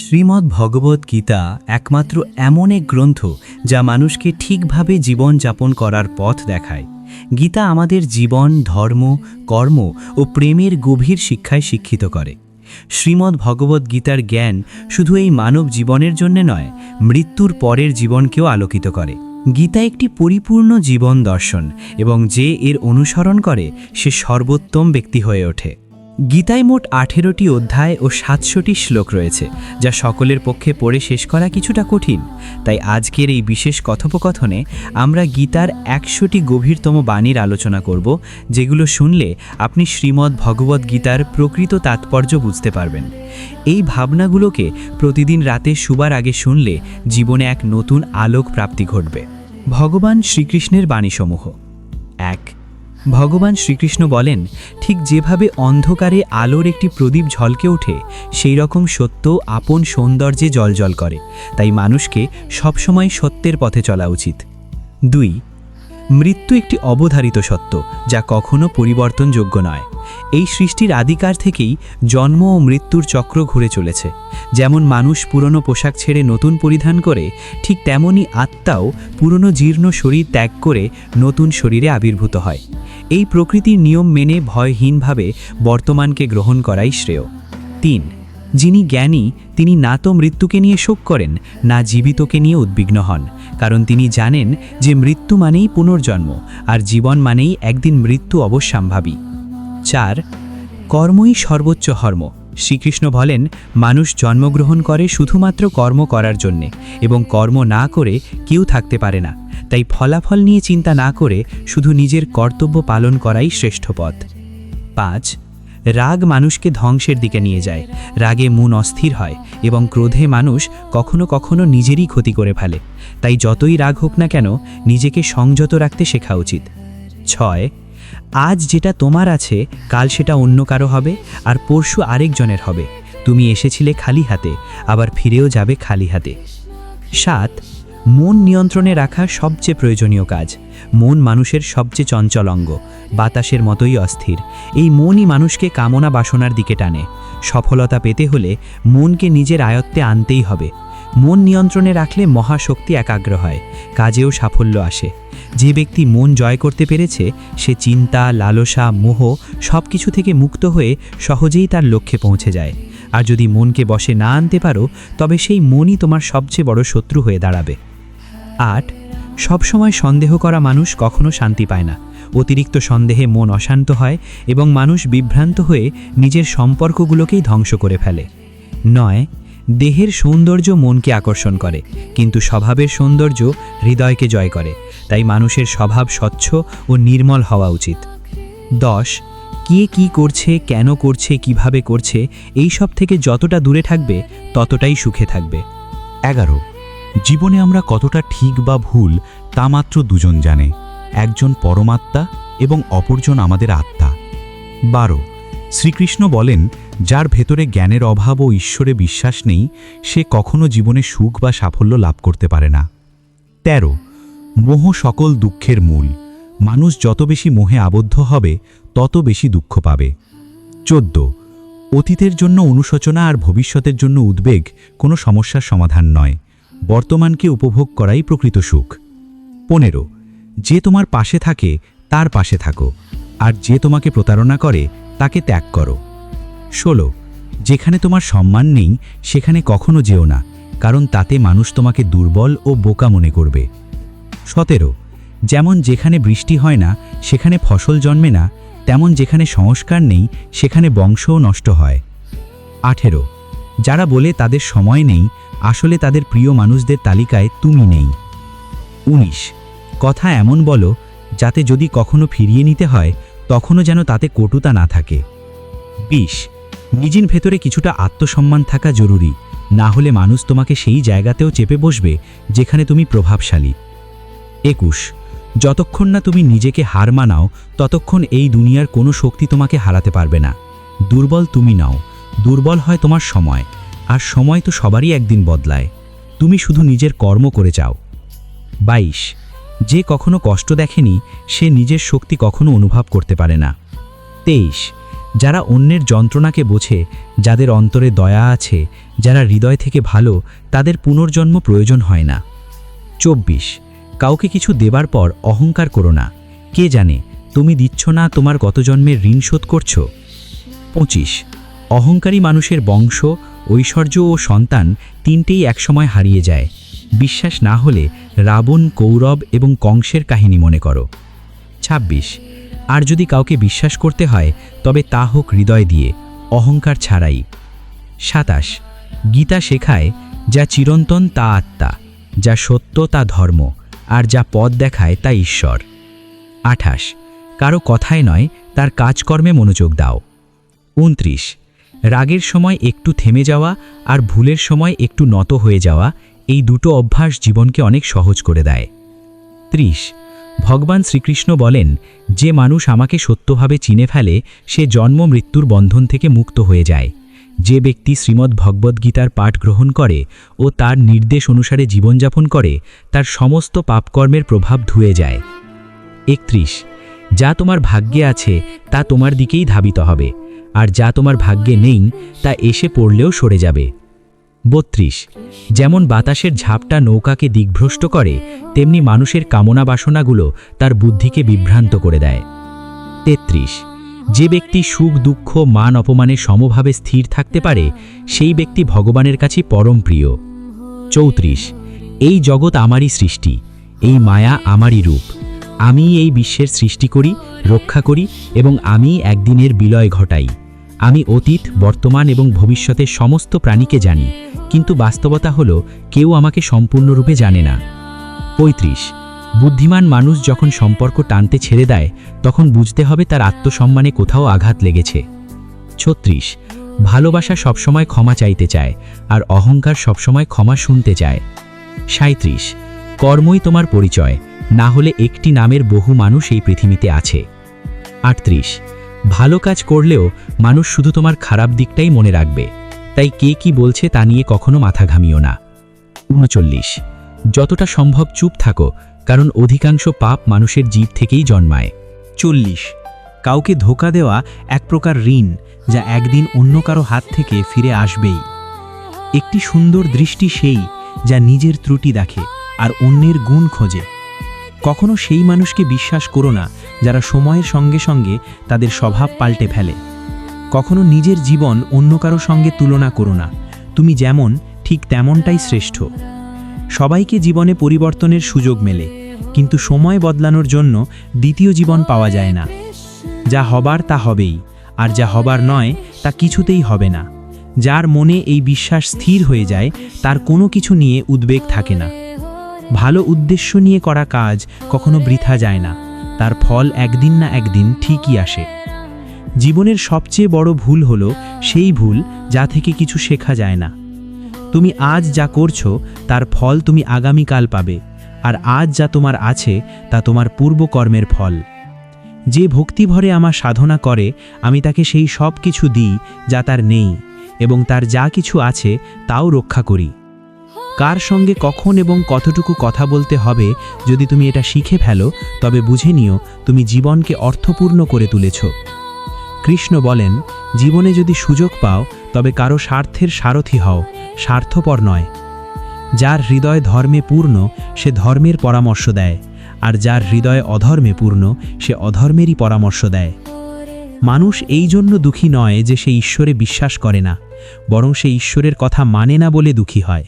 শ্রীমদ্ ভগবত গীতা একমাত্র এমন এক গ্রন্থ যা মানুষকে ঠিকভাবে জীবনযাপন করার পথ দেখায়। গীতা আমাদের জীবন, ধর্ম, কর্ম ও প্রেমের গভীর শিক্ষায় শিক্ষিত করে। শ্রীমদ্ ভগবত গীতার জ্ঞান শুধু এই মানব জীবনের জন্য নয়, মৃত্যুর পরের জীবনকেও আলোকিত করে। গীতা একটি পরিপূর্ণ জীবন দর্শন এবং যে এর অনুসরণ করে, সে সর্বোত্তম ব্যক্তি হয়ে ওঠে। গীতায় মোট আঠেরোটি অধ্যায় ও সাতশোটি শ্লোক রয়েছে, যা সকলের পক্ষে পড়ে শেষ করা কিছুটা কঠিন। তাই আজকের এই বিশেষ কথোপকথনে আমরা গীতার একশোটি গভীরতম বাণীর আলোচনা করব, যেগুলো শুনলে আপনি শ্রীমদ্ ভগবদ্ গীতার প্রকৃত তাৎপর্য বুঝতে পারবেন। এই ভাবনাগুলোকে প্রতিদিন রাতে শুবার আগে শুনলে জীবনে এক নতুন আলোক প্রাপ্তি ঘটবে। ভগবান শ্রীকৃষ্ণের বাণীসমূহ। এক ভগবান শ্রীকৃষ্ণ বলেন, ঠিক যেভাবে অন্ধকারে আলোর একটি প্রদীপ ঝলকে ওঠে, সেই রকম সত্য আপন সৌন্দর্যে জলজল করে। তাই মানুষকে সবসময় সত্যের পথে চলা উচিত। দুই, মৃত্যু একটি অবধারিত সত্য, যা কখনো পরিবর্তনযোগ্য নয়। এই সৃষ্টির আদিকার থেকেই জন্ম ও মৃত্যুর চক্র ঘুরে চলেছে। যেমন মানুষ পুরনো পোশাক ছেড়ে নতুন পরিধান করে, ঠিক তেমনি আত্মাও পুরনো জীর্ণ শরীর ত্যাগ করে নতুন শরীরে আবির্ভূত হয়। এই প্রকৃতির নিয়ম মেনে ভয়হীনভাবে বর্তমানকে গ্রহণ করাই শ্রেয়। তিন, যিনি জ্ঞানী, তিনি না তো মৃত্যুকে নিয়ে শোক করেন, না জীবিতকে নিয়ে উদ্বিগ্ন হন। কারণ তিনি জানেন যে মৃত্যু মানেই পুনর্জন্ম, আর জীবন মানেই একদিন মৃত্যু অবশ্যম্ভাবী। চার, কর্মই সর্বোচ্চ ধর্ম। শ্রীকৃষ্ণ বলেন, মানুষ জন্মগ্রহণ করে শুধুমাত্র কর্ম করার জন্যে এবং কর্ম না করে কেউ থাকতে পারে না। তাই ফলাফল নিয়ে চিন্তা না করে শুধু নিজের কর্তব্য পালন করাই শ্রেষ্ঠ পথ। পাঁচ, রাগ মানুষকে ধ্বংসের দিকে নিয়ে যায়। রাগে মন অস্থির হয় এবং ক্রোধে মানুষ কখনো কখনো নিজেরই ক্ষতি করে ফেলে। তাই যতই রাগ হোক না কেন, নিজেকে সংযত রাখতে শেখা উচিত। ছয় আজ যেটা তোমার আছে, কাল সেটা অন্য কারও হবে, আর পরশু আরেকজনের হবে। তুমি এসেছিলে খালি হাতে, আবার ফিরেও যাবে খালি হাতে। সাত, মন নিয়ন্ত্রণে রাখা সবচেয়ে প্রয়োজনীয় কাজ। মন মানুষের সবচেয়ে চঞ্চল অঙ্গ, বাতাসের মতোই অস্থির। এই মনই মানুষকে কামনা বাসনার দিকে টানে। সফলতা পেতে হলে মনকে নিজের আয়ত্তে আনতেই হবে। মন নিয়ন্ত্রণে রাখলে মহাশক্তি একাগ্র হয়, কাজেও সাফল্য আসে। যে ব্যক্তি মন জয় করতে পেরেছে, সে চিন্তা, লালসা, মোহ সব কিছু থেকে মুক্ত হয়ে সহজেই তার লক্ষ্যে পৌঁছে যায়। আর যদি মনকে বসে না আনতে পারো, তবে সেই মনই তোমার সবচেয়ে বড় শত্রু হয়ে দাঁড়াবে। আট, সবসময় সন্দেহ করা মানুষ কখনো শান্তি পায় না। অতিরিক্ত সন্দেহে মন অশান্ত হয় এবং মানুষ বিভ্রান্ত হয়ে নিজের সম্পর্কগুলোকেই ধ্বংস করে ফেলে। নয় দেহের সৌন্দর্য মনকে আকর্ষণ করে, কিন্তু স্বভাবের সৌন্দর্য হৃদয়কে জয় করে। তাই মানুষের স্বভাব স্বচ্ছ ও নির্মল হওয়া উচিত। দশ, কে কি করছে, কেন করছে, কীভাবে করছে, এই সব থেকে যতটা দূরে থাকবে, ততটাই সুখে থাকবে। এগারো, জীবনে আমরা কতটা ঠিক বা ভুল, তা মাত্র দুজন জানে। একজন পরমাত্মা এবং অপরজন আমাদের আত্মা। বারো, শ্রীকৃষ্ণ বলেন যার ভেতরে জ্ঞানের অভাব ও ঈশ্বরে বিশ্বাস নেই, সে কখনো জীবনে সুখ বা সাফল্য লাভ করতে পারে না। ১৩ মোহ সকল দুঃখের মূল। মানুষ যত বেশি মোহে আবদ্ধ হবে, তত বেশি দুঃখ পাবে। চোদ্দ, অতীতের জন্য অনুশোচনা আর ভবিষ্যতের জন্য উদ্বেগ কোনো সমস্যার সমাধান নয়। বর্তমানকে উপভোগ করাই প্রকৃত সুখ। পনেরো, যে তোমার পাশে থাকে, তার পাশে থাকো। আর যে তোমাকে প্রতারণা করে, তাকে ত্যাগ করো। ষোলো যেখানে তোমার সম্মান নেই, সেখানে কখনো যেও না, কারণ তাতে মানুষ তোমাকে দুর্বল ও বোকা মনে করবে। সতেরো, যেমন যেখানে বৃষ্টি হয় না, সেখানে ফসল জন্মে না, তেমন যেখানে সংস্কার নেই, সেখানে বংশও নষ্ট হয়। আঠেরো, যারা বলে তাদের সময় নেই, আসলে তাদের প্রিয় মানুষদের তালিকায় তুমি নেই। উনিশ, কথা এমন বলো, যাতে যদি কখনো ফিরিয়ে নিতে হয়, তখনও যেন তাতে কটুতা না থাকে। বিশ নিজের ভেতরে কিছুটা আত্মসম্মান থাকা জরুরি। না হলে মানুষ তোমাকে সেই জায়গাতেও চেপে বসবে যেখানে তুমি প্রভাবশালী। একুশ। যতক্ষণ না তুমি নিজেকে হার মানাও, ততক্ষণ এই দুনিয়ার কোনো শক্তি তোমাকে হারাতে পারবে না। দুর্বল তুমি নাও। দুর্বল হয় তোমার সময়। আর সময় তো সবারই একদিন বদলায়। তুমি শুধু নিজের কর্ম করে যাও। বাইশ। যে কখনো কষ্ট দেখেনি, সে নিজের শক্তি কখনো অনুভব করতে পারে না। তেইশ। যারা অন্যের যন্ত্রণাকে বোঝে, যাদের অন্তরে দয়া আছে, যারা হৃদয় থেকে ভালো, তাদের পুনর্জন্ম প্রয়োজন হয় না। চব্বিশ, কাউকে কিছু দেবার পর অহংকার করো না। কে জানে, তুমি দিচ্ছ না তোমার গত জন্মের ঋণ শোধ করছ? পঁচিশ, অহংকারী মানুষের বংশ, ঐশ্বর্য ও সন্তান তিনটেই একসময় হারিয়ে যায়। বিশ্বাস না হলে রাবণ, কৌরব এবং কংসের কাহিনী মনে করো। ২৬ আর যদি কাউকে বিশ্বাস করতে হয়, তবে তা হোক হৃদয় দিয়ে, অহংকার ছাড়াই। সাতাশ। গীতা শেখায়, যা চিরন্তন তা আত্মা, যা সত্য তা ধর্ম, আর যা পথ দেখায় তা ঈশ্বর। আঠাশ। কারও কথায় নয়, তার কাজকর্মে মনোযোগ দাও। উনত্রিশ। রাগের সময় একটু থেমে যাওয়া আর ভুলের সময় একটু নত হয়ে যাওয়া, এই দুটো অভ্যাস জীবনকে অনেক সহজ করে দেয়। ত্রিশ। ভগবান শ্রীকৃষ্ণ বলেন, যে মানুষ আমাকে সত্যভাবে চিনে ফেলে, সে জন্ম মৃত্যুর বন্ধন থেকে মুক্ত হয়ে যায়। যে ব্যক্তি শ্রীমদ্ ভগবদ্গীতার পাঠ গ্রহণ করে ও তার নির্দেশ অনুসারে জীবনযাপন করে, তার সমস্ত পাপকর্মের প্রভাব ধুয়ে যায়। একত্রিশ, যা তোমার ভাগ্যে আছে, তা তোমার দিকেই ধাবিত হবে। আর যা তোমার ভাগ্যে নেই, তা এসে পড়লেও সরে যাবে। বত্রিশ। যেমন বাতাসের ঝাপটা নৌকাকে দিগ্ভ্রষ্ট করে, তেমনি মানুষের কামনা বাসনাগুলো তার বুদ্ধিকে বিভ্রান্ত করে দেয়। তেত্রিশ। যে ব্যক্তি সুখ, দুঃখ, মান অপমানে সমভাবে স্থির থাকতে পারে, সেই ব্যক্তি ভগবানের কাছে পরম প্রিয়। চৌত্রিশ। এই জগৎ আমারই সৃষ্টি, এই মায়া আমারই রূপ। আমি এই বিশ্বের সৃষ্টি করি, রক্ষা করি এবং আমি একদিনের বিলয় ঘটাই। আমি অতীত, বর্তমান এবং ভবিষ্যতের সমস্ত প্রাণীকে জানি, কিন্তু বাস্তবতা হলো কেউ আমাকে সম্পূর্ণরূপে জানে না। পঁয়ত্রিশ। বুদ্ধিমান মানুষ যখন সম্পর্ক টানতে ছেড়ে দেয়, তখন বুঝতে হবে তার আত্মসম্মানে কোথাও আঘাত লেগেছে। ছত্রিশ। ভালোবাসা সবসময় ক্ষমা চাইতে চায়, আর অহংকার সবসময় ক্ষমা শুনতে চায়। সাঁত্রিশ কর্মই তোমার পরিচয়, না হলে একটি নামের বহু মানুষ এই পৃথিবীতে আছে। আটত্রিশ। ভালো কাজ করলেও মানুষ শুধু তোমার খারাপ দিকটাই মনে রাখবে। তাই কে কি বলছে তা নিয়ে কখনো মাথা ঘামিও না। উনচল্লিশ। যতটা সম্ভব চুপ থাকো, কারণ অধিকাংশ পাপ মানুষের জীব থেকেই জন্মায়। চল্লিশ। কাউকে ধোকা দেওয়া এক প্রকার ঋণ, যা একদিন অন্য কারও হাত থেকে ফিরে আসবেই। একটি সুন্দর দৃষ্টি সেই, যা নিজের ত্রুটি দেখে, আর অন্যের গুণ খোঁজে। কখনো সেই মানুষকে বিশ্বাস করো না যারা সময়ের সঙ্গে সঙ্গে তাদের স্বভাব পাল্টে ফেলে। কখনো নিজের জীবন অন্য কারও সঙ্গে তুলনা করো না। তুমি যেমন, ঠিক তেমনটাই শ্রেষ্ঠ। সবাইকে জীবনে পরিবর্তনের সুযোগ মেলে, কিন্তু সময় বদলানোর জন্য দ্বিতীয় জীবন পাওয়া যায় না। যা হবার তা হবেই, আর যা হবার নয়, তা কিছুতেই হবে না। যার মনে এই বিশ্বাস স্থির হয়ে যায়, তার কোনো কিছু নিয়ে উদ্বেগ থাকে না। ভালো উদ্দেশ্য নিয়ে করা কাজ কখনো বৃথা যায় না। তার ফল একদিন না একদিন ঠিকই আসে। জীবনের সবচেয়ে বড় ভুল হলো সেই ভুল যা থেকে কিছু শেখা যায় না। তুমি আজ যা করছ, তার ফল তুমি আগামীকাল পাবে, আর আজ যা তোমার আছে, তা তোমার পূর্বকর্মের ফল। যে ভক্তিভরে আমার সাধনা করে, আমি তাকে সেই সব কিছু দিই যা তার নেই, এবং তার যা কিছু আছে, তাও রক্ষা করি। কার সঙ্গে কখন এবং কতটুকু কথা বলতে হবে যদি তুমি এটা শিখে ফেলো, তবে বুঝে নিও তুমি জীবনকে অর্থপূর্ণ করে তুলেছ। কৃষ্ণ বলেন, জীবনে যদি সুযোগ পাও, তবে কারও স্বার্থের সারথি হও, স্বার্থপর নয়। যার হৃদয় ধর্মে পূর্ণ, সে ধর্মের পরামর্শ দেয়, আর যার হৃদয় অধর্মে পূর্ণ, সে অধর্মেরই পরামর্শ দেয়। মানুষ এই জন্য দুঃখী নয় যে সে ঈশ্বরে বিশ্বাস করে না, বরং সে ঈশ্বরের কথা মানে না বলে দুঃখী হয়।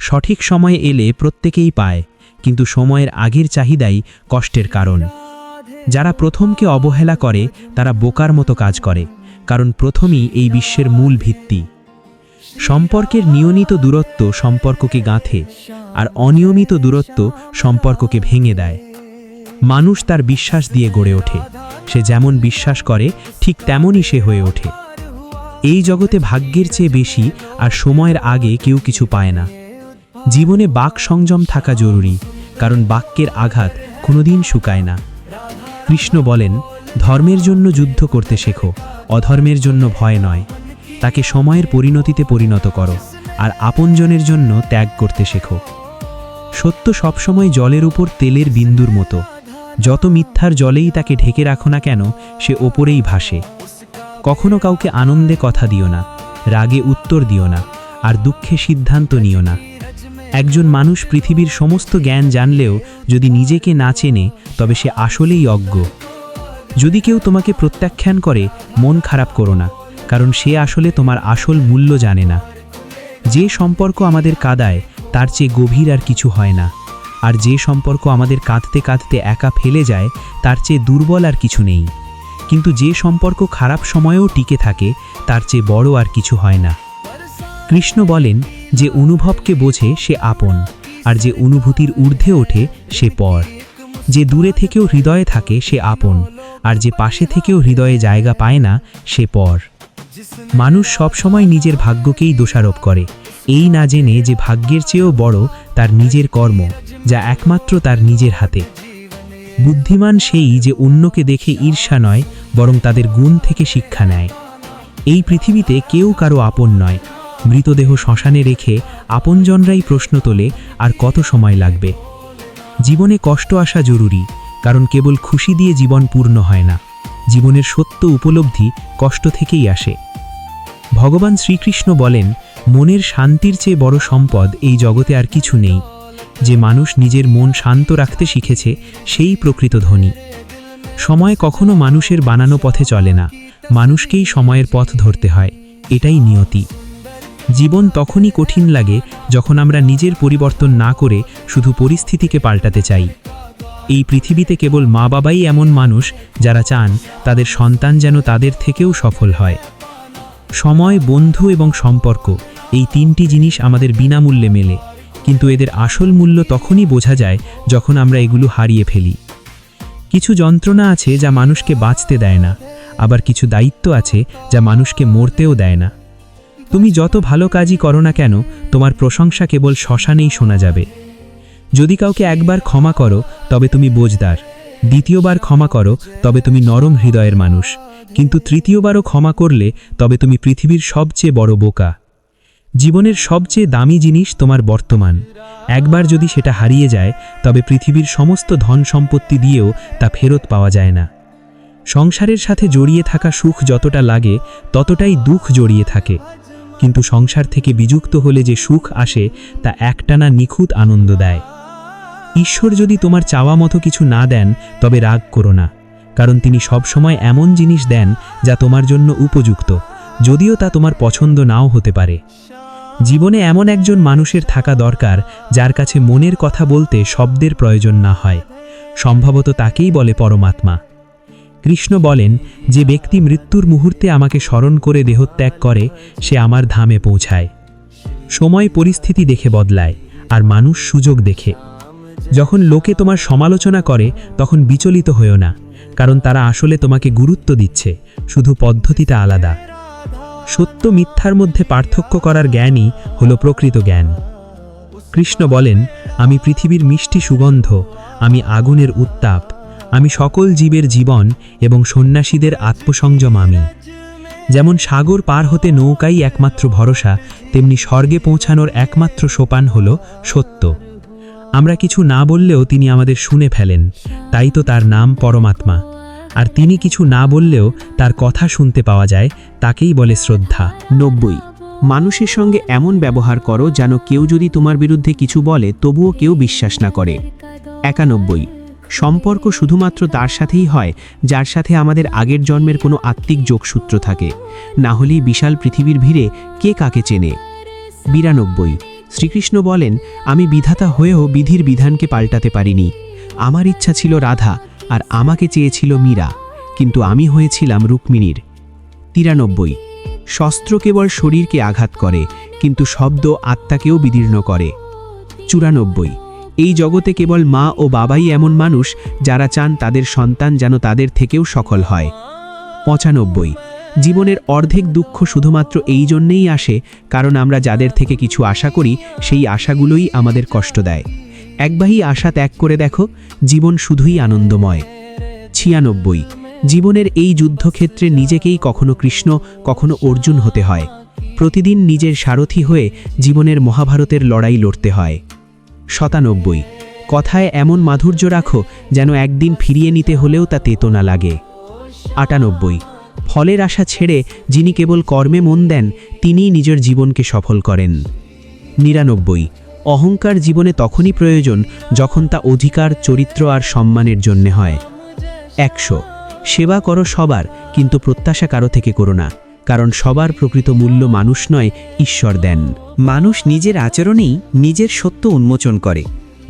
সঠিক সময়ে এলে প্রত্যেকেই পায়, কিন্তু সময়ের আগের চাহিদাই কষ্টের কারণ। যারা প্রথমকে অবহেলা করে, তারা বোকার মতো কাজ করে, কারণ প্রথমই এই বিশ্বের মূল ভিত্তি। সম্পর্কের নিয়মিত দূরত্ব সম্পর্ককে গাঁথে, আর অনিয়মিত দূরত্ব সম্পর্ককে ভেঙে দেয়। মানুষ তার বিশ্বাস দিয়ে গড়ে ওঠে, সে যেমন বিশ্বাস করে, ঠিক তেমনই সে হয়ে ওঠে। এই জগতে ভাগ্যের চেয়ে বেশি আর সময়ের আগে কেউ কিছু পায় না। জীবনে বাক সংযম থাকা জরুরি, কারণ বাক্যের আঘাত কোনোদিন শুকায় না। কৃষ্ণ বলেন, ধর্মের জন্য যুদ্ধ করতে শেখো, অধর্মের জন্য ভয় নয়। তাকে সময়ের পরিণতিতে পরিণত করো, আর আপনজনের জন্য ত্যাগ করতে শেখো। সত্য সবসময় জলের উপর তেলের বিন্দুর মতো। যত মিথ্যার জলেই তাকে ঢেকে রাখো না কেন, সে ওপরেই ভাসে। কখনো কাউকে আনন্দে কথা দিও না, রাগে উত্তর দিও না, আর দুঃখে সিদ্ধান্ত নিও না। একজন মানুষ পৃথিবীর সমস্ত জ্ঞান জানলেও যদি নিজেকে না চেনে, তবে সে আসলেই অজ্ঞ। যদি কেউ তোমাকে প্রত্যাখ্যান করে, মন খারাপ করো না, কারণ সে আসলে তোমার আসল মূল্য জানে না। যে সম্পর্ক আমাদের কাদায়, তার চেয়ে গভীর আর কিছু হয় না। আর যে সম্পর্ক আমাদের কাঁদতে কাঁদতে একা ফেলে যায়, তার চেয়ে দুর্বল আর কিছু নেই। কিন্তু যে সম্পর্ক খারাপ সময়েও টিকে থাকে, তার চেয়ে বড় আর কিছু হয় না। কৃষ্ণ বলেন যে অনুভবকে বোঝে সে আপন, আর যে অনুভূতির ঊর্ধ্বে ওঠে সে পর। যে দূরে থেকেও হৃদয়ে থাকে সে আপন, আর যে পাশে থেকেও হৃদয়ে জায়গা পায় না সে পর। মানুষ সবসময় নিজের ভাগ্যকেই দোষারোপ করে। এই না জেনে যে ভাগ্যের চেয়েও বড় তার নিজের কর্ম, যা একমাত্র তার নিজের হাতে। বুদ্ধিমান সেই যে অন্যকে দেখে ঈর্ষা নয়, বরং তাদের গুণ থেকে শিক্ষা নেয়। এই পৃথিবীতে কেউ কারও আপন নয়। মৃতদেহ শ্মশানে রেখে আপনজনরাই প্রশ্ন তোলে, আর কত সময় লাগবে? জীবনে কষ্ট আসা জরুরি, কারণ কেবল খুশি দিয়ে জীবন পূর্ণ হয় না। জীবনের সত্য উপলব্ধি কষ্ট থেকেই আসে। ভগবান শ্রীকৃষ্ণ বলেন, মনের শান্তির চেয়ে বড় সম্পদ এই জগতে আর কিছু নেই। যে মানুষ নিজের মন শান্ত রাখতে শিখেছে, সেই প্রকৃত ধনী। সময় কখনো মানুষের বানানো পথে চলে না। মানুষকেই সময়ের পথ ধরতে হয়, এটাই নিয়তি। জীবন তখনই কঠিন লাগে যখন আমরা নিজের পরিবর্তন না করে শুধু পরিস্থিতিকে পাল্টাতে চাই। এই পৃথিবীতে কেবল মা বাবাই এমন মানুষ যারা চান তাদের সন্তান যেন তাদের থেকেও সফল হয়। সময়, বন্ধু এবং সম্পর্ক এই তিনটি জিনিস আমাদের বিনামূল্যে মেলে, কিন্তু এদের আসল মূল্য তখনই বোঝা যায় যখন আমরা এগুলো হারিয়ে ফেলি। কিছু যন্ত্রণা আছে যা মানুষকে বাঁচতে দেয় না, আবার কিছু দায়িত্ব আছে যা মানুষকে মরতেও দেয় না। তুমি যত ভালো কাজই করো না কেন, তোমার প্রশংসা কেবল শ্মশানেই শোনা যাবে। যদি কাউকে একবার ক্ষমা করো, তবে তুমি বোঝদার। দ্বিতীয়বার ক্ষমা করো, তবে তুমি নরম হৃদয়ের মানুষ। কিন্তু তৃতীয়বারও ক্ষমা করলে, তবে তুমি পৃথিবীর সবচেয়ে বড় বোকা। জীবনের সবচেয়ে দামি জিনিস তোমার বর্তমান। একবার যদি সেটা হারিয়ে যায়, তবে পৃথিবীর সমস্ত ধন সম্পত্তি দিয়েও তা ফেরত পাওয়া যায় না। সংসারের সাথে জড়িয়ে থাকা সুখ যতটা লাগে, ততটাই দুঃখ জড়িয়ে থাকে। কিন্তু সংসার থেকে বিযুক্ত হলে যে সুখ আসে, তা একটানা নিখুঁত আনন্দ দেয়। ঈশ্বর যদি তোমার চাওয়া মতো কিছু না দেন, তবে রাগ করো না, কারণ তিনি সবসময় এমন জিনিস দেন, যা তোমার জন্য উপযুক্ত, যদিও তা তোমার পছন্দ নাও হতে পারে। জীবনে এমন একজন মানুষের থাকা দরকার, যার কাছে মনের কথা বলতে শব্দের প্রয়োজন না হয়। সম্ভবত তাকেই বলে পরমাত্মা। কৃষ্ণ বলেন, যে ব্যক্তি মৃত্যুর মুহূর্তে আমাকে স্মরণ করে দেহত্যাগ করে, সে আমার ধামে পৌঁছায়। সময় পরিস্থিতি দেখে বদলায়, আর মানুষ সুযোগ দেখে। যখন লোকে তোমার সমালোচনা করে, তখন বিচলিত হয়েও না, কারণ তারা আসলে তোমাকে গুরুত্ব দিচ্ছে, শুধু পদ্ধতিটা আলাদা। সত্য মিথ্যার মধ্যে পার্থক্য করার জ্ঞানই হল প্রকৃত জ্ঞান। কৃষ্ণ বলেন, আমি পৃথিবীর মিষ্টি সুগন্ধ, আমি আগুনের উত্তাপ আমি সকল জীবের জীবন এবং সন্ন্যাসীদের আত্মসংযম আমি। যেমন সাগর পার হতে নৌকাই একমাত্র ভরসা, তেমনি স্বর্গে পৌঁছানোর একমাত্র সোপান হল সত্য। আমরা কিছু না বললেও তিনি আমাদের শুনে ফেলেন, তাই তো তার নাম পরমাত্মা। আর তিনি কিছু না বললেও তার কথা শুনতে পাওয়া যায়, তাকেই বলে শ্রদ্ধা। নব্বই। মানুষের সঙ্গে এমন ব্যবহার করো যেন কেউ যদি তোমার বিরুদ্ধে কিছু বলে, তবুও কেউ বিশ্বাস না করে। একানব্বই। সম্পর্ক শুধুমাত্র তার সাথেই হয়, যার সাথে আমাদের আগের জন্মের কোনো আত্মিক যোগসূত্র থাকে। না হলেই বিশাল পৃথিবীর ভিড়ে কে কাকে চেনে? বিরানব্বই। শ্রীকৃষ্ণ বলেন, আমি বিধাতা হয়েও বিধির বিধানকে পাল্টাতে পারিনি। আমার ইচ্ছা ছিল রাধা, আর আমাকে চেয়েছিল মীরা, কিন্তু আমি হয়েছিলাম রুক্মিণীর। তিরানব্বই। শস্ত্র কেবল শরীরকে আঘাত করে, কিন্তু শব্দ আত্মাকেও বিদীর্ণ করে। চুরানব্বই। এই জগতে কেবল মা ও বাবাই এমন মানুষ যারা চান তাদের সন্তান যেন তাদের থেকেও সফল হয়। পঁচানব্বই। জীবনের অর্ধেক দুঃখ শুধুমাত্র এই জন্যেই আসে, কারণ আমরা যাদের থেকে কিছু আশা করি, সেই আশাগুলোই আমাদের কষ্ট দেয়। একবারই আশা ত্যাগ করে দেখো, জীবন শুধুই আনন্দময়। ছিয়ানব্বই। জীবনের এই যুদ্ধক্ষেত্রে নিজেকেই কখনো কৃষ্ণ, কখনো অর্জুন হতে হয়। প্রতিদিন নিজের সারথি হয়ে জীবনের মহাভারতের লড়াই লড়তে হয়। শতানব্বই কথায় এমন মাধুর্য রাখো যেন একদিন ফিরিয়ে নিতে হলেও তা তেতো না লাগে। আটানব্বই। ফলের আশা ছেড়ে যিনি কেবল কর্মে মন দেন, তিনিই নিজের জীবনকে সফল করেন। নিরানব্বই। অহংকার জীবনে তখনই প্রয়োজন যখন তা অধিকার, চরিত্র আর সম্মানের জন্যে হয়। একশো। সেবা করো সবার, কিন্তু প্রত্যাশা কারও থেকে করো না। কারণ সবার প্রকৃত মূল্য মানুষ নয়, ঈশ্বর দেন। মানুষ নিজের আচরণেই নিজের সত্য উন্মোচন করে।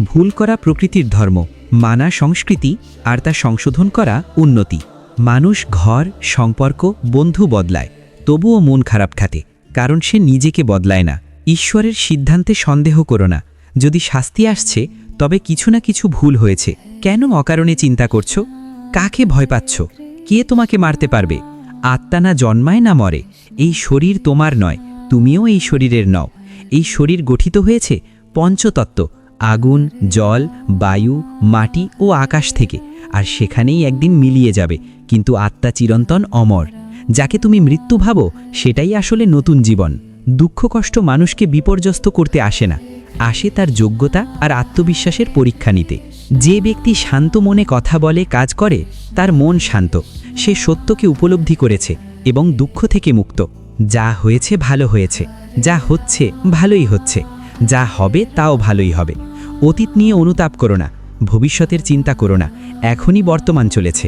ভুল করা প্রকৃতির ধর্ম, মানা সংস্কৃতি আর তা সংশোধন করা উন্নতি। মানুষ ঘর, সম্পর্ক, বন্ধু বদলায়, তবুও মন খারাপ খাতে কারণ সে নিজেকে বদলায় না। ঈশ্বরের সিদ্ধান্তে সন্দেহ করো না। যদি শাস্তি আসছে, তবে কিছু না কিছু ভুল হয়েছে। কেন অকারণে চিন্তা করছ? কাকে ভয় পাচ্ছ? কে তোমাকে মারতে পারবে? আত্মা না জন্মায় না মরে। এই শরীর তোমার নয়, তুমিও এই শরীরের নও। এই শরীর গঠিত হয়েছে পঞ্চতত্ত্ব, আগুন, জল, বায়ু, মাটি ও আকাশ থেকে, আর সেখানেই একদিন মিলিয়ে যাবে, কিন্তু আত্মা চিরন্তন অমর। যাকে তুমি মৃত্যু ভাবো, সেটাই আসলে নতুন জীবন। দুঃখ কষ্ট মানুষকে বিপর্যস্ত করতে আসে না। আসে তার যোগ্যতা আর আত্মবিশ্বাসের পরীক্ষা নিতে। যে ব্যক্তি শান্ত মনে কথা বলে, কাজ করে, তার মন শান্ত। সে সত্যকে উপলব্ধি করেছে এবং দুঃখ থেকে মুক্ত। যা হয়েছে ভালো হয়েছে, যা হচ্ছে ভালোই হচ্ছে, যা হবে তাও ভালোই হবে। অতীত নিয়ে অনুতাপ করো না, ভবিষ্যতের চিন্তা করো না, এখনই বর্তমান চলেছে।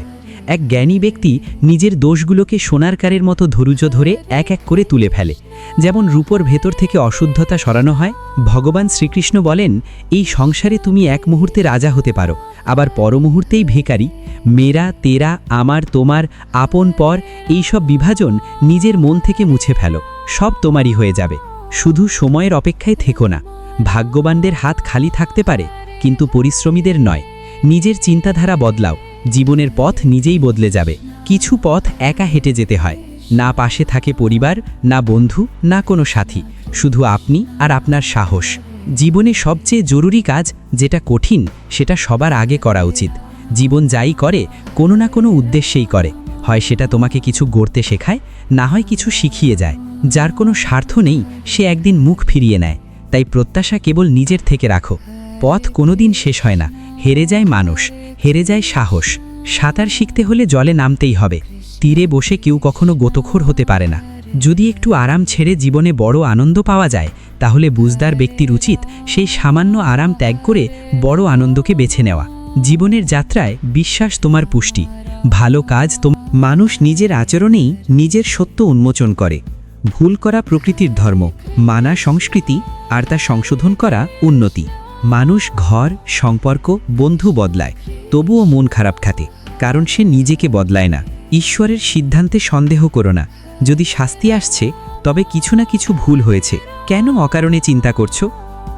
এক জ্ঞানী ব্যক্তি নিজের দোষগুলোকে সোনারকারের মতো ধরুজ ধরে এক এক করে তুলে ফেলে। যেমন রূপর ভেতর থেকে অশুদ্ধতা সরানো হয়, ভগবান শ্রীকৃষ্ণ বলেন, এই সংসারে তুমি এক মুহূর্তে রাজা হতে পারো, আবার পর মুহূর্তেই ভেকারি মেরা, তেরা, আমার, তোমার, আপন, পর, এই সব বিভাজন নিজের মন থেকে মুছে ফেলো, সব তোমারই হয়ে যাবে। শুধু সময়ের অপেক্ষায় থেকো না। ভাগ্যবানদের হাত খালি থাকতে পারে, কিন্তু পরিশ্রমীদের নয়। নিজের চিন্তাধারা বদলাও। জীবনের পথ নিজেই বদলে যাবে। কিছু পথ একা হেঁটে যেতে হয়। না পাশে থাকে পরিবার, না বন্ধু, না কোনো সাথী। শুধু আপনি আর আপনার সাহস। জীবনে সবচেয়ে জরুরি কাজ যেটা কঠিন, সেটা সবার আগে করা উচিত। জীবন যাই করে, কোনো না কোনো উদ্দেশ্যেই করে। হয় সেটা তোমাকে কিছু গড়তে শেখায়, না হয় কিছু শিখিয়ে যায়। যার কোনো স্বার্থ নেই, সে একদিন মুখ ফিরিয়ে নেয়। তাই প্রত্যাশা কেবল নিজের থেকে রাখো। পথ কোনোদিন শেষ হয় না। হেরে যায় মানুষ, হেরে যায় সাহস। সাঁতার শিখতে হলে জলে নামতেই হবে। তীরে বসে কেউ কখনো গোতখোর হতে পারে না। যদি একটু আরাম ছেড়ে জীবনে বড় আনন্দ পাওয়া যায়, তাহলে বুঝদার ব্যক্তির উচিত সেই সামান্য আরাম ত্যাগ করে বড় আনন্দকে বেছে নেওয়া। জীবনের যাত্রায় বিশ্বাস তোমার পুষ্টি। ভালো কাজ তোম, মানুষ নিজের আচরণেই নিজের সত্য উন্মোচন করে। ভুল করা প্রকৃতির ধর্ম। মানা সংস্কৃতি আর তা সংশোধন করা উন্নতি। মানুষ ঘর, সম্পর্ক, বন্ধু বদলায়, তবুও মন খারাপ খাতে কারণ সে নিজেকে বদলায় না। ঈশ্বরের সিদ্ধান্তে সন্দেহ করো না। যদি শাস্তি আসছে, তবে কিছু না কিছু ভুল হয়েছে। কেন অকারণে চিন্তা করছ?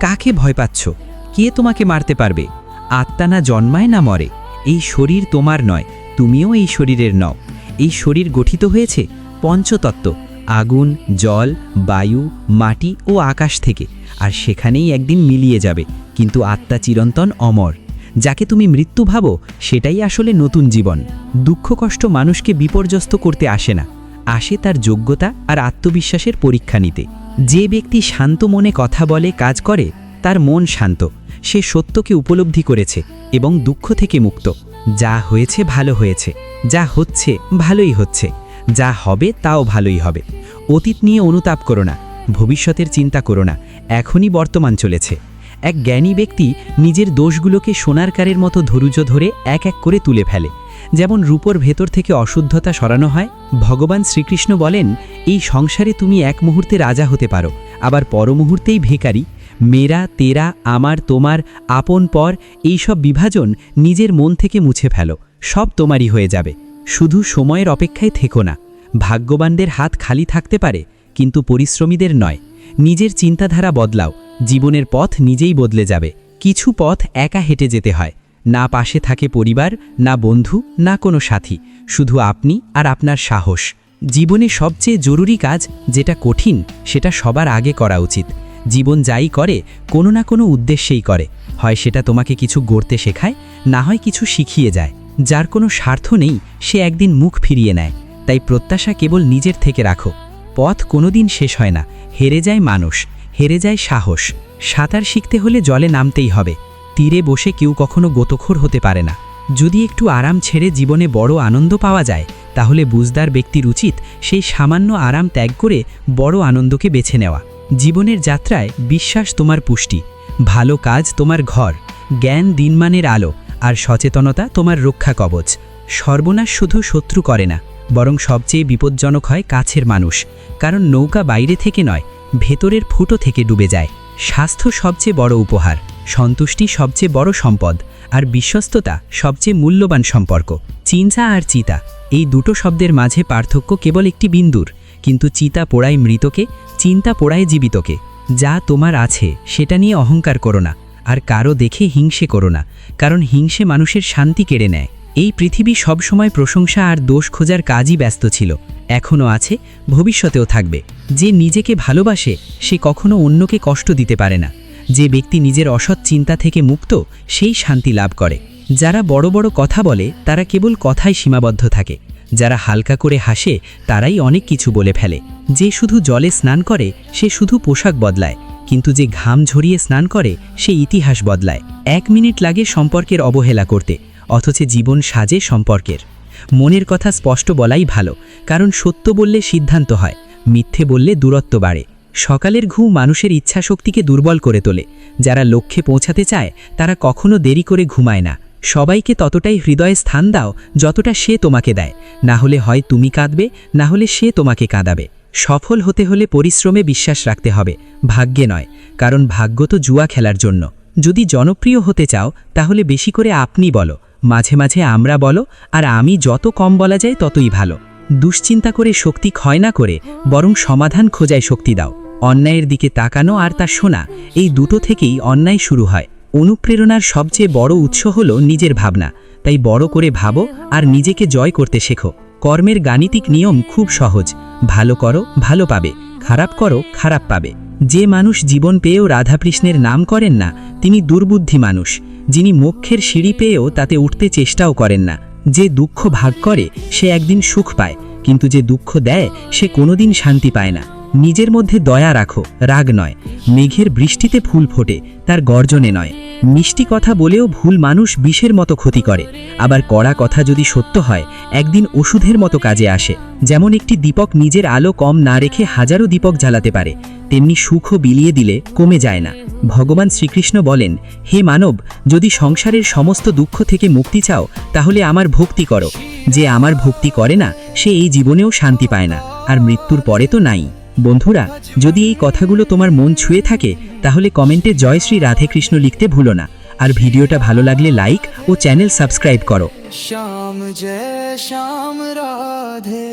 কাকে ভয় পাচ্ছ? কে তোমাকে মারতে পারবে? আত্মা না জন্মায় না মরে? এই শরীর তোমার নয়, তুমিও এই শরীরের নও। এই শরীর গঠিত হয়েছে পঞ্চতত্ত্ব, আগুন, জল, বায়ু, মাটি ও আকাশ থেকে। আর সেখানেই একদিন মিলিয়ে যাবে। কিন্তু আত্মা চিরন্তন অমর। যাকে তুমি মৃত্যু ভাবো, সেটাই আসলে নতুন জীবন। দুঃখ কষ্ট মানুষকে বিপর্যস্ত করতে আসে না। আসে তার যোগ্যতা আর আত্মবিশ্বাসের পরীক্ষা নিতে। যে ব্যক্তি শান্ত মনে কথা বলে, কাজ করে, তার মন শান্ত। সে সত্যকে উপলব্ধি করেছে এবং দুঃখ থেকে মুক্ত। যা হয়েছে, ভালো হয়েছে। যা হচ্ছে, ভালোই হচ্ছে। যা হবে, তাও ভালোই হবে। অতীত নিয়ে অনুতাপ করো না। ভবিষ্যতের চিন্তা করো না, এখনই বর্তমান চলেছে। এক জ্ঞানী ব্যক্তি নিজের দোষগুলোকে সোনারকারের মতো ধরুজ ধরে এক এক করে তুলে ফেলে। যেমন রূপর ভেতর থেকে অশুদ্ধতা সরানো হয়, ভগবান শ্রীকৃষ্ণ বলেন, এই সংসারে তুমি এক মুহূর্তে রাজা হতে পারো, আবার পর মুহূর্তেই ভেকারি মেরা, তেরা, আমার, তোমার, আপন, পর, এই সব বিভাজন নিজের মন থেকে মুছে ফেলো, সব তোমারই হয়ে যাবে। শুধু সময়ের অপেক্ষায় থেকো না, ভাগ্যবানদের হাত খালি থাকতে পারে কিন্তু পরিশ্রমীদের নয়। নিজের চিন্তাধারা বদলাও। জীবনের পথ নিজেই বদলে যাবে। কিছু পথ একা হেঁটে যেতে হয়। না পাশে থাকে পরিবার, না বন্ধু, না কোনো সাথী। শুধু আপনি আর আপনার সাহস। জীবনে সবচেয়ে জরুরি কাজ যেটা কঠিন, সেটা সবার আগে করা উচিত। জীবন যাই করে, কোনো না কোনো উদ্দেশ্যেই করে। হয় সেটা তোমাকে কিছু গড়তে শেখায়, না হয় কিছু শিখিয়ে যায়। যার কোনো স্বার্থ নেই, সে একদিন মুখ ফিরিয়ে নেয়। তাই প্রত্যাশা কেবল নিজের থেকে রাখো। পথ কোনোদিন শেষ হয় না। হেরে যায় মানুষ, হেরে যায় সাহস। সাঁতার শিখতে হলে জলে নামতেই হবে। তীরে বসে কেউ কখনো গোতখোর হতে পারে না। যদি একটু আরাম ছেড়ে জীবনে বড় আনন্দ পাওয়া যায়, তাহলে বুঝদার ব্যক্তির উচিত সেই সামান্য আরাম ত্যাগ করে বড় আনন্দকে বেছে নেওয়া। জীবনের যাত্রায় বিশ্বাস তোমার পুষ্টি, ভালো কাজ তোমার ঘর, জ্ঞান দিনমানের আলো, আর সচেতনতা তোমার রক্ষা কবচ। সর্বনাশ শুধু শত্রু করে না। বরং সবচেয়ে বিপজ্জনক হয় কাছের মানুষ, কারণ নৌকা বাইরে থেকে নয়, ভেতরের ফুটো থেকে ডুবে যায়। স্বাস্থ্য সবচেয়ে বড় উপহার, সন্তুষ্টি সবচেয়ে বড় সম্পদ, আর বিশ্বস্ততা সবচেয়ে মূল্যবান সম্পর্ক। চিন্তা আর চিতা, এই দুটো শব্দের মাঝে পার্থক্য কেবল একটি বিন্দুর, কিন্তু চিতা পোড়ায় মৃতকে, চিন্তা পোড়ায় জীবিতকে। যা তোমার আছে, সেটা নিয়ে অহংকার করো না, আর কারও দেখে হিংসে করো না, কারণ হিংসে মানুষের শান্তি কেড়ে নেয়। এই পৃথিবী সবসময় প্রশংসা আর দোষ খোঁজার কাজই ব্যস্ত ছিল। এখনও আছে, ভবিষ্যতেও থাকবে। যে নিজেকে ভালোবাসে, সে কখনো অন্যকে কষ্ট দিতে পারে না। যে ব্যক্তি নিজের অসৎ চিন্তা থেকে মুক্ত, সেই শান্তি লাভ করে। যারা বড় বড় কথা বলে, তারা কেবল কথায় সীমাবদ্ধ থাকে। যারা হালকা করে হাসে, তারাই অনেক কিছু বলে ফেলে। যে শুধু জলে স্নান করে, সে শুধু পোশাক বদলায়। কিন্তু যে ঘাম ঝরিয়ে স্নান করে, সে ইতিহাস বদলায়। এক মিনিট লাগে সম্পর্কের অবহেলা করতে। অথচ জীবন সাজে সম্পর্কের। মনের কথা স্পষ্ট বলাই ভালো, কারণ সত্য বললে সিদ্ধান্ত হয়, মিথ্যে বললে দূরত্ব বাড়ে। সকালের ঘুম মানুষের ইচ্ছাশক্তিকে দুর্বল করে তোলে। যারা লক্ষ্যে পৌঁছাতে চায়, তারা কখনো দেরি করে ঘুমায় না। সবাইকে ততটাই হৃদয়ে স্থান দাও, যতটা সে তোমাকে দেয়। না হলে হয় তুমি কাঁদবে, না হলে সে তোমাকে কাঁদাবে। সফল হতে হলে পরিশ্রমে বিশ্বাস রাখতে হবে, ভাগ্যে নয়, কারণ ভাগ্য তো জুয়া খেলার জন্য। যদি জনপ্রিয় হতে চাও, তাহলে বেশি করে আপনি বলো মাঝে মাঝে আমরা বলো, আর আমি যত কম বলা যায় ততই ভালো। দুশ্চিন্তা করে শক্তি ক্ষয় না করে, বরং সমাধান খোঁজায় শক্তি দাও। অন্যায়ের দিকে তাকানো আর তা শোনা, এই দুটো থেকেই অন্যায় শুরু হয়। অনুপ্রেরণার সবচেয়ে বড় উৎস হল নিজের ভাবনা। তাই বড় করে ভাবো আর নিজেকে জয় করতে শেখো। কর্মের গাণিতিক নিয়ম খুব সহজ। ভালো করো, ভালো পাবে। খারাপ করো, খারাপ পাবে। যে মানুষ জীবন পেয়েও রাধাকৃষ্ণের নাম করেন না, তিনি দুর্বুদ্ধি মানুষ। যিনি মোক্ষের সিঁড়ি পেয়েও তাতে উঠতে চেষ্টাও করেন না। যে দুঃখ ভাগ করে, সে একদিন সুখ পায়, কিন্তু যে দুঃখ দেয়, সে কোনোদিন শান্তি পায় না। নিজের মধ্যে দয়া রাখো, রাগ নয়। মেঘের বৃষ্টিতে ফুল ফোটে, তার গর্জনে নয়। মিষ্টি কথা বলেও ভুল মানুষ বিষের মতো ক্ষতি করে। আবার কড়া কথা যদি সত্য হয়, একদিন ওষুধের মতো কাজে আসে। যেমন একটি দীপক নিজের আলো কম না রেখে হাজারো দীপক জ্বালাতে পারে, তেমনি সুখও বিলিয়ে দিলে কমে যায় না। ভগবান শ্রীকৃষ্ণ বলেন, হে মানব, যদি সংসারের সমস্ত দুঃখ থেকে মুক্তি চাও, তাহলে আমার ভক্তি করো। যে আমার ভক্তি করে না, সে এই জীবনেও শান্তি পায় না। আর মৃত্যুর পরে তো নাই। বন্ধুরা, যদি এই কথাগুলো তোমার মন ছুঁয়ে থাকে, তাহলে কমেন্টে জয় শ্রী রাধেকৃষ্ণ লিখতে ভুলো না। আর ভিডিওটা ভালো লাগলে লাইক ও চ্যানেল সাবস্ক্রাইব করো। শ্যাম, জয় শ্যাম, রাধে।